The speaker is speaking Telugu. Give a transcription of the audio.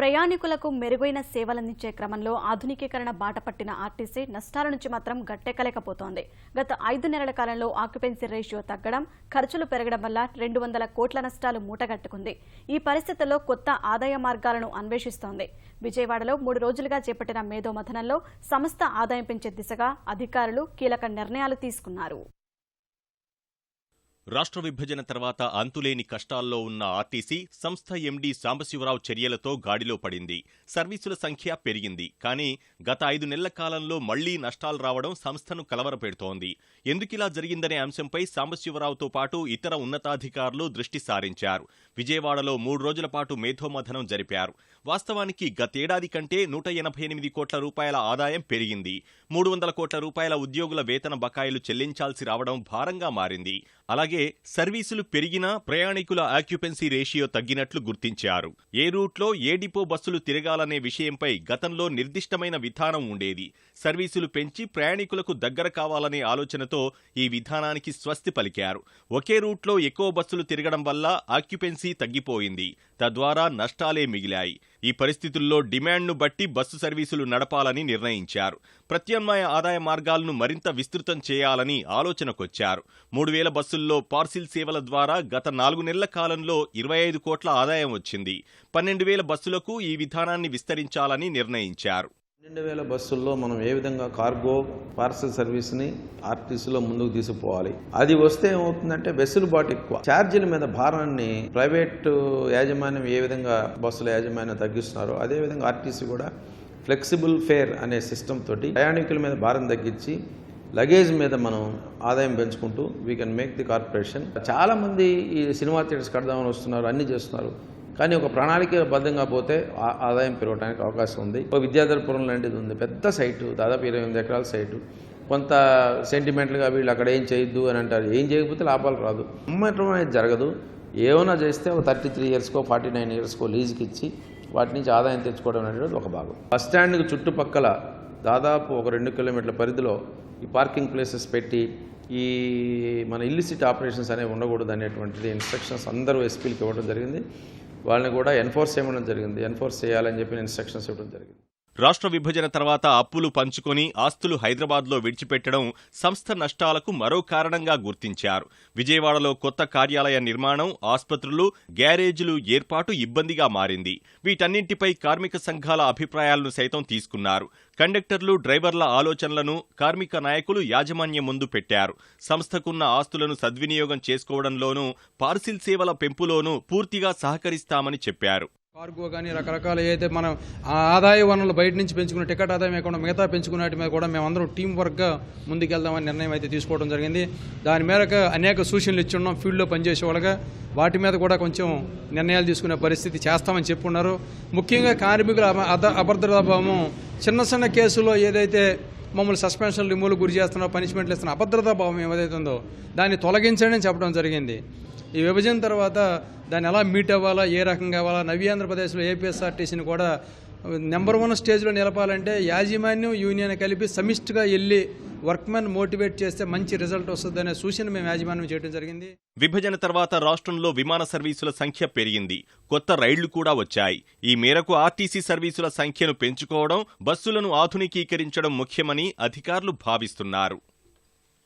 ప్రయాణికులకు మెరుగైన సేవలందించే క్రమంలో ఆధునికీకరణ బాట పట్టిన ఆర్టీసీ నష్టాల నుంచి మాత్రం గట్టెక్కలేకపోతోంది. గత ఐదు నెలల కాలంలో ఆక్యుపెన్సీ రేషియో తగ్గడం ఖర్చులు పెరగడం వల్ల రెండు వందల కోట్ల నష్టాలు మూటగట్టుకుంది. ఈ పరిస్థితుల్లో కొత్త ఆదాయ మార్గాలను అన్వేషిస్తోంది. విజయవాడలో మూడు రోజులుగా చేపట్టిన మేధో మథనంలో సంస్థ ఆదాయం పెంచే దిశగా అధికారులు కీలక నిర్ణయాలు తీసుకున్నారు. రాష్ట్ర విభజన తర్వాత అంతులేని కష్టాల్లో ఉన్న ఆర్టీసీ సంస్థ ఎండీ సాంబశివరావు చర్యలతో గాడిలో పడింది. సర్వీసుల సంఖ్య పెరిగింది. కానీ గత ఐదు నెలల కాలంలో మళ్ళీ నష్టాలు రావడం సంస్థను కలవరపెడుతోంది. ఎందుకిలా జరిగిందనే అంశంపై సాంబశివరావుతో పాటు ఇతర ఉన్నతాధికారులు దృష్టి సారించారు. విజయవాడలో మూడు రోజుల పాటు మేధోమథనం జరిపారు. వాస్తవానికి గతేడాది కంటే నూట ఎనభై ఎనిమిది కోట్ల రూపాయల ఆదాయం పెరిగింది. మూడు వందల కోట్ల రూపాయల ఉద్యోగుల వేతన బకాయిలు చెల్లించాల్సి రావడం భారంగా మారింది. అలాగే సర్వీసులు పెరిగినా ప్రయాణికుల ఆక్యుపెన్సీ రేషియో తగ్గినట్లు గుర్తించారు. ఏ రూట్లో ఏ డిపో బస్సులు తిరగాలనే విషయంపై గతంలో నిర్దిష్టమైన విధానం ఉండేది. సర్వీసులు పెంచి ప్రయాణికులకు దగ్గర కావాలనే ఆలోచనతో ఈ విధానానికి స్వస్తి పలికారు. ఒకే రూట్లో ఎక్కువ బస్సులు తిరగడం వల్ల ఆక్యుపెన్సీ తగ్గిపోయింది. తద్వారా నష్టాలే మిగిలాయి. ఈ పరిస్థితుల్లో డిమాండ్ను బట్టి బస్సు సర్వీసులు నడపాలని నిర్ణయించారు. ప్రత్యామ్నాయ ఆదాయ మార్గాలను మరింత విస్తృతం చేయాలని ఆలోచనకొచ్చారు. మూడు వేల బస్సుల్లో పార్సిల్ సేవల ద్వారా గత నాలుగు నెలల కాలంలో ఇరవై ఐదు కోట్ల ఆదాయం వచ్చింది. పన్నెండు వేల బస్సులకు ఈ విధానాన్ని విస్తరించాలని నిర్ణయించారు. పన్నెండు వేల బస్సుల్లో మనం ఏ విధంగా కార్గో పార్సల్ సర్వీస్ని ఆర్టీసీలో ముందుకు తీసుకుపోవాలి? అది వస్తే ఏమవుతుందంటే వెసులుబాటు ఎక్కువ. ఛార్జీల మీద భారాన్ని ప్రైవేట్ యాజమాన్యం ఏ విధంగా బస్సుల యాజమాన్యం తగ్గిస్తున్నారో అదే విధంగా ఆర్టీసీ కూడా ఫ్లెక్సిబుల్ ఫేర్ అనే సిస్టమ్ తోటి ప్రయాణికుల మీద భారం తగ్గించి లగేజ్ మీద మనం ఆదాయం పెంచుకుంటూ we can make the corporation చాలామంది ఈ సినిమా థియేటర్స్ కడదామని వస్తున్నారు అన్ని చేస్తున్నారు. కానీ ఒక ప్రణాళిక బద్ధంగా పోతే ఆ- ఆదాయం పెరగడానికి అవకాశం ఉంది. ఒక విద్యాధరపురం లాంటిది ఉంది. పెద్ద సైటు దాదాపు ఇరవై ఎనిమిది ఎకరాల సైటు. కొంత సెంటిమెంట్లుగా వీళ్ళు అక్కడ ఏం చేయొద్దు అని అంటారు. ఏం చేయకపోతే లాభాలు రాదు. అమ్మటం అనేది జరగదు. ఏమైనా చేస్తే ఒక థర్టీ త్రీ ఇయర్స్కో ఫార్టీ నైన్ ఇయర్స్కో లీజుకి ఇచ్చి వాటి నుంచి ఆదాయం తెచ్చుకోవడం అనేది ఒక భాగం. బస్ స్టాండ్కి చుట్టుపక్కల దాదాపు ఒక రెండు కిలోమీటర్ల పరిధిలో ఈ పార్కింగ్ ప్లేసెస్ పెట్టి ఈ మన ఇల్లిసిట్ ఆపరేషన్స్ అనేవి ఉండకూడదు అనేటువంటిది ఇన్స్ట్రక్షన్స్ అందరూ ఎస్పీలకు ఇవ్వడం జరిగింది. వాళ్ళని కూడా ఎన్ఫోర్స్ చేయడం జరిగింది. ఎన్ఫోర్స్ చేయాలని చెప్పి ఇన్స్ట్రక్షన్స్ ఇవ్వడం జరిగింది. రాష్ట్ర విభజన తర్వాత అప్పులు పంచుకొని ఆస్తులు హైదరాబాద్లో విడిచిపెట్టడం సంస్థ నష్టాలకు మరో కారణంగా గుర్తించారు. విజయవాడలో కొత్త కార్యాలయ నిర్మాణం ఆస్పత్రులు గ్యారేజీలు ఏర్పాటు ఇబ్బందిగా మారింది. వీటన్నింటిపై కార్మిక సంఘాల అభిప్రాయాలను సైతం తీసుకున్నారు. కండక్టర్లు డ్రైవర్ల ఆలోచనలను కార్మిక నాయకులు యాజమాన్యం ముందు పెట్టారు. సంస్థకున్న ఆస్తులను సద్వినియోగం చేసుకోవడంలోనూ పార్సిల్ సేవల పెంపులోనూ పూర్తిగా సహకరిస్తామని చెప్పారు. కార్గో కానీ రకరకాల ఏదైతే మనం ఆ ఆదాయ వనరులు బయట నుంచి పెంచుకున్న టికెట్ ఆదాయం కాకుండా మిగతా పెంచుకున్నటి మీద కూడా మేమందరం టీం వర్క్గా ముందుకెళ్దామని నిర్ణయం అయితే తీసుకోవడం జరిగింది. దాని మేరకు అనేక సూచనలు ఇచ్చున్నాం ఫీల్డ్లో పనిచేసే వాళ్ళగా వాటి మీద కూడా కొంచెం నిర్ణయాలు తీసుకునే పరిస్థితి చేస్తామని చెప్పున్నారు. ముఖ్యంగా కార్మికుల అభ- అద అభద్రతాభావం చిన్న చిన్న కేసులో ఏదైతే మమ్మల్ని సస్పెన్షన్ రిమూవల్ గురి చేస్తున్నారో పనిష్మెంట్లు ఇస్తున్న అభద్రతా భావం ఏదైతే ఉందో దాన్ని తొలగించండి చెప్పడం జరిగింది. ఈ విభజన తర్వాత దాన్ని ఎలా మీట్ అవ్వాలా ఏ రకంగా అవ్వాలా? నవ్య ఆంధ్రప్రదేశ్లో ఏపీఎస్ఆర్టీసీని కూడా నెంబర్ వన్ స్టేజ్లో నిలపాలంటే యాజమాన్యం యూనియన్ కలిపి సమిష్టిగా వెళ్ళి వర్క్మెన్ మోటివేట్ చేస్తే మంచి రిజల్ట్ వస్తుందనే సూచన మేము యాజమాన్యం చేయడం జరిగింది. విభజన తర్వాత రాష్ట్రంలో విమాన సర్వీసుల సంఖ్య పెరిగింది. కొత్త రైళ్ళు కూడా వచ్చాయి. ఈ మేరకు ఆర్టీసీ సర్వీసుల సంఖ్యను పెంచుకోవడం బస్సులను ఆధునికీకరించడం ముఖ్యమని అధికారులు భావిస్తున్నారు.